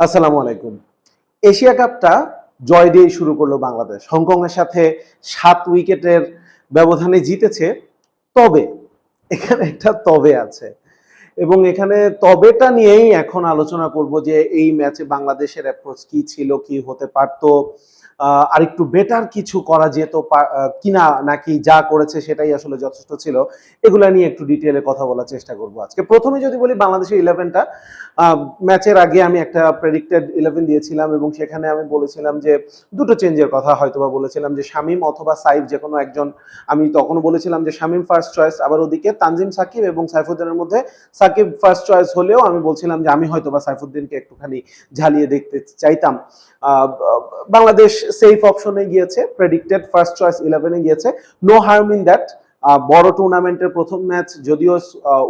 আসসালামু আলাইকুম। এশিয়া কাপটা জয় দিয়ে শুরু করল বাংলাদেশ। হংকং এর সাথে সাত উইকেটের ব্যবধানে জিতেছে, তবে এখানে একটা তবে আছে। এবং এখানে তবেটা নিয়েই এখন আলোচনা করব যে এই ম্যাচে বাংলাদেশের অ্যাপ্রোচ কি ছিল কি হতে পারতো। আহ, আরেকটু বেটার কিছু করা যেত কিনা নাকি যা করেছে সেটাই আসলে যথেষ্ট ছিল। এগুলা নিয়ে একটু ডিটেলে কথা বলার চেষ্টা করব আজকে। প্রথমে যদি বলি বাংলাদেশের ইলেভেনটা ম্যাচের আগে আমি একটা প্রেডিক্টেড ইলেভেন দিয়েছিলাম এবং সেখানে আমি বলেছিলাম যে দুটো চেঞ্জের কথা হয়তোবা বলেছিলাম যে শামিম অথবা সাইফ যে কোনো একজন আমি তখনও বলেছিলাম যে শামিম ফার্স্ট চয়েস আবার ওদিকে তানজিম সাকিব এবং সাইফুদ্দিনের মধ্যে সাকিব ফার্স্ট চয়েস হলেও আমি বলছিলাম যে আমি হয়তোবা সাইফুদ্দিনকে একটুখানি ঝালিয়ে দেখতে চাইতাম। বাংলাদেশ সেফ অপশনে গিয়েছে প্রেডিক্টেড ফার্স্ট চয়েস ইলেভেনে গিয়েছে। নো হার্ম ইন দ্যাট বড় টুর্নামেন্টের প্রথম ম্যাচ যদিও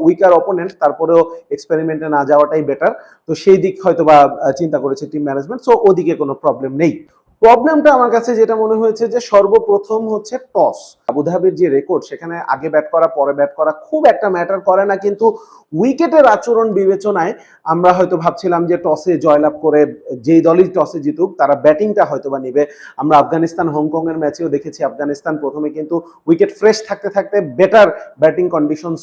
উইকার অপোনেন্ট তারপরেও এক্সপেরিমেন্টে না যাওয়াটাই বেটার তো সেই দিক হয়তো বা চিন্তা করেছে টিম ম্যানেজমেন্ট সো ওদিকে কোনো প্রবলেম নেই। প্রবলেমটা আমার কাছে যেটা মনে হয়েছে যে সর্বপ্রথম হচ্ছে টস আবুধাবির যে রেকর্ড সেখানে আগে ব্যাট করা, পরে ব্যাট করা, খুব একটা ম্যাটার করে না, কিন্তু উইকেটের আচরণ বিবেচনায় আমরা হয়তো ভাবছিলাম যে টসে জয়লাভ করে যেই দলই টসে জিতুক, তারা ব্যাটিংটা হয়তো বা নিবে। আমরা আফগানিস্তান হংকং এর ম্যাচেও দেখেছি আফগানিস্তান প্রথমে কিন্তু উইকেট ফ্রেশ থাকতে থাকতে বেটার ব্যাটিং কন্ডিশনস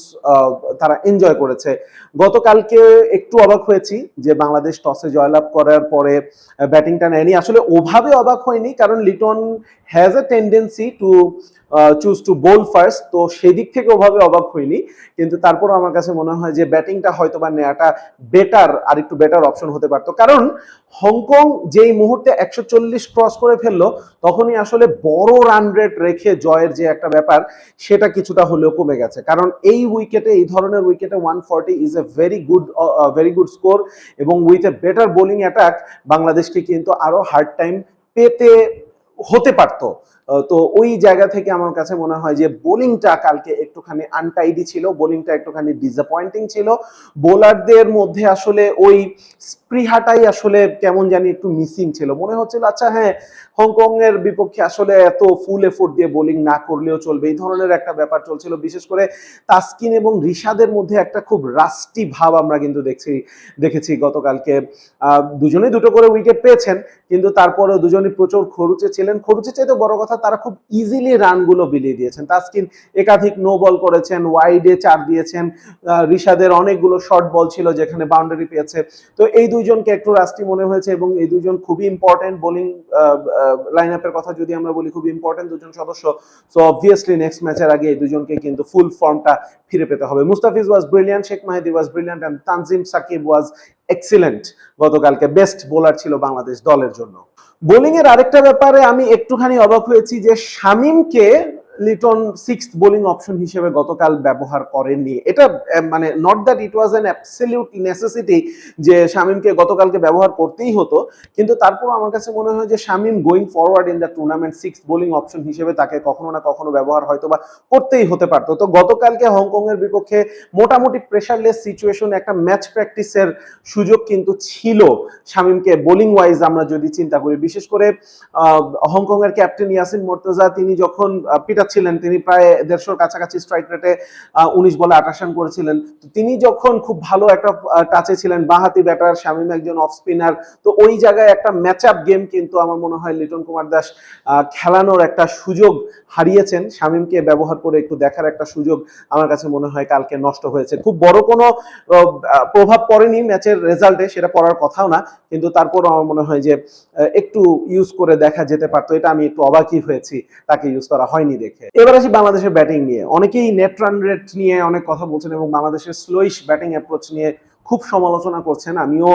তারা এনজয় করেছে। গতকালকে একটু অবাক হয়েছি যে বাংলাদেশ টসে জয়লাভ করার পরে ব্যাটিংটা নেয়নি। আসলে ওভাবে অবাক হয়নি, কারণ Liton has a tendency to choose to bowl first তো সেদিক থেকে ওভাবে অবাক হয়নি কিন্তু তারপর আমার কাছে মনে হয় যে ব্যাটিংটা হয়তো বা নেওয়াটা বেটার আর একটু বেটার অপশন হতে পারতো। কারণ হংকং যেই মুহূর্তে একশো চল্লিশ ক্রস করে ফেলল, তখনই আসলে বড় রান রেট রেখে জয়ের যে একটা ব্যাপার, সেটা কিছুটা হলেও কমে গেছে। কারণ এই উইকেটে এই ধরনের উইকেটে one forty is a very good very good score এবং with a better bowling attack বাংলাদেশকে কিন্তু আরও হার্ড টাইম পেতে হতে পারতো। তো ওই জায়গা থেকে আমার কাছে মনে হয় যে বোলিংটা কালকে একটুখানি আনটাইডি ছিল, বোলিংটা একটুখানি ডিসঅ্যাপয়েন্টিং ছিল। বোলারদের মধ্যে আসলে ওই স্পৃহাটাই আসলে কেমন জানি একটু মিসিং ছিল। মনে হচ্ছিল আচ্ছা হ্যাঁ হংকং এর বিপক্ষে আসলে এত ফুল এফোর্ট দিয়ে বোলিং না করলেও চলবে। এই ধরনের একটা ব্যাপার চলছিল। বিশেষ করে তাসকিন এবং রিশাদের মধ্যে একটা খুব রাস্টি ভাব আমরা কিন্তু দেখছি, দেখেছি গতকালকে। দুজনেই দুটো করে উইকেট পেয়েছেন, কিন্তু তারপরেও দুজনই প্রচুর খরুচে ছিলেন। খরুচে চাইতে বড় কথা তারা খুব ইজিলি রানগুলো বিলিয়ে দিয়েছেন। তাসকিন একাধিক নো বল করেছেন ওয়াইডে চার দিয়েছেন রিশাদের অনেকগুলো শর্ট বল ছিল যেখানে বাউন্ডারি পেয়েছে। তো এই দুইজনকে একটু রাস্টি মনে হয়েছে এবং এই দুজন খুবই ইম্পর্টেন্ট বোলিং লাইন আপের কথা যদি আমরা বলি খুব ইম্পর্টেন্ট দুজন সদস্য। সো অবভিয়াসলি নেক্সট ম্যাচের আগে এই দুজনকে কিন্তু ফুল ফর্মটা ফিরে পেতে হবে। Mustafiz was brilliant Sheikh Mahedi was brilliant and Tanzim Sakib was excellent গতকালকে বেস্ট বোলার ছিল বাংলাদেশ দলের জন্য। বোলিং এর আরেকটা ব্যাপারে আমি একটুখানি অবাক হয়েছি যে শামিমকে লিটন সিক্স বোলিং অপশন হিসেবে গতকাল ব্যবহার করেননি। এটা মানে not that it was an absolute necessity যে শামিমকে গতকালকে ব্যবহার করতেই হতো, কিন্তু তারপর আমার কাছে মনে হয় যে Shamim going forward in the tournament six bowling option হিসেবে তাকে কখনো না কখনো ব্যবহার হয়তো বা করতেই হতে পারতো। তো গতকালকে হংকং এর বিপক্ষে মোটামুটি প্রেশারলেস সিচুয়েশন একটা ম্যাচ প্র্যাকটিসের সুযোগ কিন্তু ছিল শামিমকে। বোলিং ওয়াইজ আমরা যদি চিন্তা করি, বিশেষ করে হংকং এর ক্যাপ্টেন ইয়াসিন মোর্তজা, তিনি যখন আহ, পিটাচ্ছিলেন তিনি প্রায় দেড়শোর কাছাকাছি স্ট্রাইক রেটে উনিশ বলে আঠাশ রান করেছিলেন তিনি যখন খুব ভালো একটা টাচে ছিলেন বাহাতি ব্যাটার শামিম একজন অফ স্পিনার তো ওই জায়গায় একটা ম্যাচ আপ গেম কিন্তু আমার মনে হয় লিটন কুমার দাস খেলানোর একটা সুযোগ হারিয়েছেন। শামিমকে ব্যবহার করে একটু দেখার একটা সুযোগ আমার কাছে মনে হয় কালকে নষ্ট হয়েছে। খুব বড় কোনো প্রভাব পড়েনি ম্যাচের রেজাল্টে সেটা পড়ার কথাও না কিন্তু তারপরও আমার মনে হয় যে একটু ইউজ করে দেখা যেতে পারতো। এটা আমি একটু অবাকই হয়েছি তাকে ইউজ করা হয়নি দেখে। এবার আসি বাংলাদেশের ব্যাটিং নিয়ে। অনেকেই নেট রান রেট নিয়ে অনেক কথা বলছেন এবং বাংলাদেশের স্লোইশ ব্যাটিং অ্যাপ্রোচ নিয়ে খুব সমালোচনা করছেন। আমিও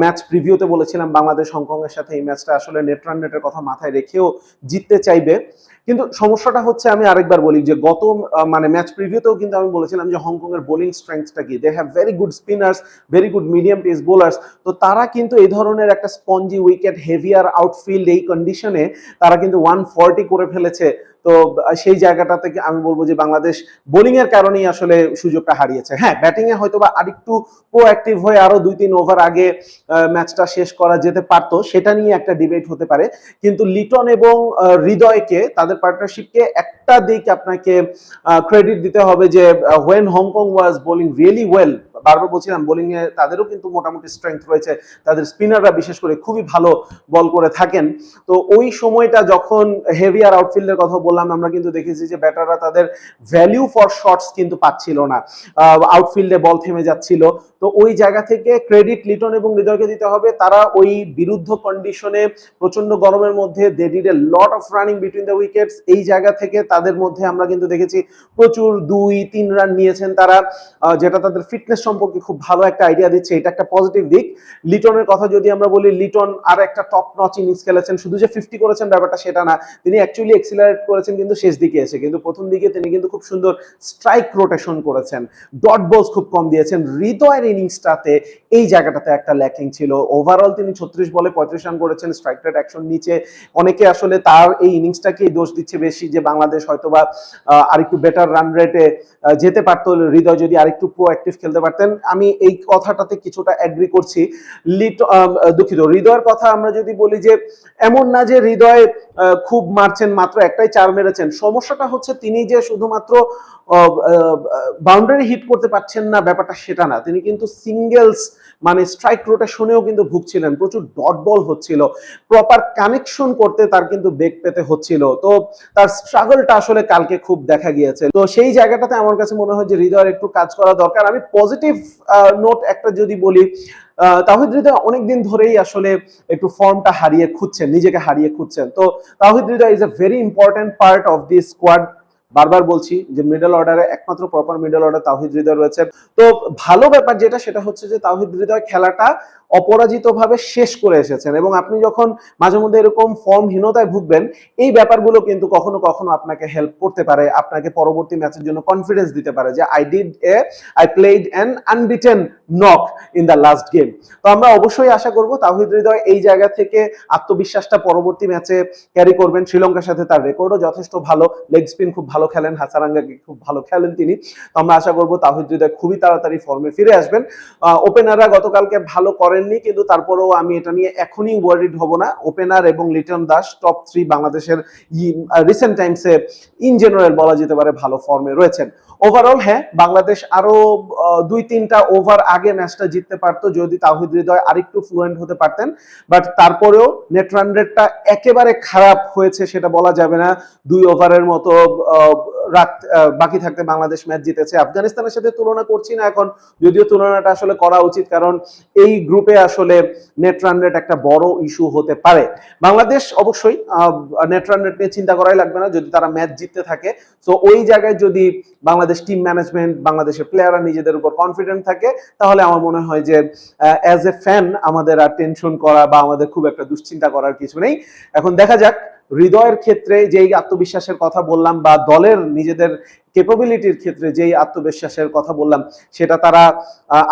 ম্যাচ প্রিভিউতে বলেছিলাম বাংলাদেশ হংকং এর সাথে এই ম্যাচটা আসলে নেট রান রেটের কথা মাথায় রেখেও জিততে চাইবে। কিন্তু সমস্যাটা হচ্ছে, আমি আরেকবার বলি যে গত মানে ম্যাচ প্রিভিউতেও কিন্তু আমি বলেছিলাম যে হংকং এর বোলিং স্ট্রেংথটা কি? They have very good spinners very good medium pace bowlers তো তারা কিন্তু এই ধরনের একটা স্পঞ্জি উইকেট হেভিয়ার আউটফিল্ড এই কন্ডিশনে তারা কিন্তু ওয়ান ফর্টি করে ফেলেছে। তো সেই জায়গাটা থেকে আমি বলব যে বাংলাদেশ বোলিং এর কারণেই আসলে সুযোগটা হারিয়েছে। হ্যাঁ ব্যাটিং এ হয়তো বা আরেকটু প্রোঅ্যাক্টিভ হয়ে আরও দুই তিন ওভার আগে ম্যাচটা শেষ করা যেতে পারতো, সেটা নিয়ে একটা ডিবেট হতে পারে। কিন্তু লিটন এবং হৃদয়কে, তাদের পার্টনারশিপকে একটা দিক আপনাকে ক্রেডিট দিতে হবে যে when Hong Kong was bowling really well বারবার বলছিলাম বোলিং এ তাদেরও কিন্তু মোটামুটি স্ট্রেংথ রয়েছে। তাদের স্পিনাররা বিশেষ করে খুবই ভালো বল করে থাকেন। তো ওই সময়টা যখন হেভিয়ার আউটফিল্ডের কথা বললাম, আমরা কিন্তু দেখেছি যে ব্যাটাররা তাদের ভ্যালিউ ফর শটস কিন্তু পাচ্ছিল না। আউটফিল্ডে বল থেমে যাচ্ছিল। তো ওই জায়গা থেকে ক্রেডিট লিটন এবং হৃদয়কে দিতে হবে। তারা ওই বিরুদ্ধ কন্ডিশনে প্রচণ্ড গরমের মধ্যে they did a lot of running between the wickets এই জায়গা থেকে তাদের মধ্যে আমরা কিন্তু দেখেছি প্রচুর দুই তিন রান নিয়েছেন তারা। যেটা তাদের ফিটনেস সম্পর্কে খুব ভালো একটা আইডিয়া দিচ্ছে, এটা একটা পজিটিভ দিক। লিটনের কথা যদি আমরা বলি, লিটন আর একটা টপ নচ ইনিংস খেলেছেন। শুধু যে ফিফটি করেছেন ব্যাপারটা সেটা না, তিনি অ্যাকচুয়ালি এক্সিলারেট করেছেন কিন্তু শেষ দিকে এসে। কিন্তু প্রথম দিকে তিনি কিন্তু খুব সুন্দর স্ট্রাইক রোটেশন করেছেন। ডট বলস খুব কম দিয়েছেন। হৃদয়ের ইনিংসটাতে এই জায়গাটাতে একটা ল্যাকিং ছিল। ওভারঅল তিনি ছত্রিশ বলে পঁয়ত্রিশ রান করেছেন স্ট্রাইক রেট একশোর নিচে। অনেকে আসলে তার এই ইনিংসটাকেই দোষ দিচ্ছে বেশি যে বাংলাদেশ হয়তোবা আরেকটু বেটার রান রেটে যেতে পারতো। হৃদয় যদি আরেকটু প্রোঅ্যাক্টিভ খেলতে পারতেন। আমি এই কথাটাতে কিছুটা অ্যাগ্রি করছি। দুঃখিত। হৃদয়ের কথা আমরা যদি বলি যে, এমন না যে হৃদয় খুব মারছেন, মাত্র একটাই চার মেরেছেন। সমস্যাটা হচ্ছে তিনি যে শুধুমাত্র বাউন্ডারি হিট করতে পারছেন না, ব্যাপারটা সেটা না। তিনি কিন্তু সিঙ্গেলস মানে স্ট্রাইক রোটেশনেও কিন্তু ভুগছিলেন। প্রচুর ডট বল হচ্ছিল। প্রপার কানেকশন করতে তার কিন্তু বেগ পেতে হচ্ছিল। তো তার স্ট্রাগলটা আসলে কালকে খুব দেখা গিয়েছে। তো সেই জায়গাটাতে আমার কাছে মনে হয় যে হৃদয়ের একটু কাজ করা দরকার। আমি পজিটিভ নোট একটা যদি বলি তাহিদ হৃদয় অনেকদিন ধরেই আসলে একটু ফর্মটা হারিয়ে খুঁজছেন, নিজেকে হারিয়ে খুঁজছেন। তো Towhid Hridoy is a very important part of the squad বারবার বলছি যে মিডল অর্ডারে একমাত্র proper middle order Towhid Hridoy রয়েছে। তো ভালো ব্যাপার যেটা, সেটা হচ্ছে যে তাহিদ হৃদয় খেলাটা অপরাজিতভাবে শেষ করে এসেছেন এবং আপনি যখন মাঝে মধ্যে এরকম ফর্মহীনতায় ভুগবেন, এই ব্যাপারগুলো কিন্তু কখনো কখনো আপনাকে হেল্প করতে পারে, আপনাকে পরবর্তী ম্যাচের জন্য কনফিডেন্স দিতে পারে যে I did a I played an unbeaten knock in the last game তো আমরা অবশ্যই আশা করব তাহিদ হৃদয় এই জায়গা থেকে আত্মবিশ্বাসটা পরবর্তী ম্যাচে ক্যারি করবেন। শ্রীলঙ্কার সাথে তার রেকর্ডও যথেষ্ট ভালো লেগ স্পিন খুব ভালো খেলেন, হাসারাঙ্গাকে খুব ভালো খেলেন তিনি। তো আমরা আশা করব তাহিদ হৃদয় খুবই তাড়াতাড়ি ফর্মে ফিরে আসবেন। ওপেনাররা গতকালকে ভালো করেননি, কিন্তু তারপরেও আমি এটা নিয়ে এখনই ওয়ারিড হব না। ওপেনার এবং লিটন দাস টপ থ্রি বাংলাদেশের রিসেন্ট টাইমসে ইন জেনারেল বলা যেতে পারে ভালো ফর্মে রয়েছেন। ওভারঅল হ্যাঁ বাংলাদেশ আরও দুই তিনটা ওভার আগে ম্যাচটা জিততে পারতো, যদি তাহিদ হৃদয় আরেকটু ফ্লুয়েন্ট হতে পারতেন। বাট তারপরেও নেট রান একেবারে খারাপ হয়েছে, সেটা বলা যাবে না। দুই ওভারের মতো রাত বাকি থাকতে বাংলাদেশ ম্যাচ জিতেছে। আফগানিস্তানের সাথে তুলনা করছি না এখন, যদিও তুলনাটা আসলে করা উচিত, কারণ এই গ্রুপে আসলে নেট রান রেট একটা বড় ইস্যু হতে পারে। বাংলাদেশ অবশ্যই নেট রান রেট নিয়ে চিন্তা করাই লাগবে না, যদি তারা ম্যাচ জিততে থাকে। তো ওই জায়গায় যদি বাংলাদেশ টিম ম্যানেজমেন্ট বাংলাদেশের প্লেয়াররা নিজেদের উপর কনফিডেন্ট থাকে, তাহলে আমার মনে হয় যে অ্যাজ এ ফ্যান আমাদের আর টেনশন করা বা আমাদের খুব একটা দুশ্চিন্তা করার কিছু নেই। এখন দেখা যাক হৃদয়ের ক্ষেত্রে যেই আত্মবিশ্বাসের কথা বললাম বা দলের নিজেদের কেপাবিলিটির ক্ষেত্রে যেই আত্মবিশ্বাসের কথা বললাম, সেটা তারা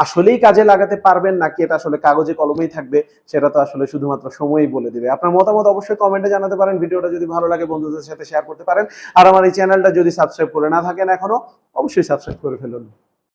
আসলেই কাজে লাগাতে পারবেন নাকি এটা আসলে কাগজে কলমেই থাকবে, সেটা তো আসলে শুধুমাত্র সময়ই বলে দিবে। আপনার মতামত অবশ্যই কমেন্টে জানাতে পারেন, ভিডিওটা যদি ভালো লাগে বন্ধুদের সাথে শেয়ার করতে পারেন, আর আমার এই চ্যানেলটা যদি সাবস্ক্রাইব করে না থাকেন এখনও, অবশ্যই সাবস্ক্রাইব করে ফেলুন।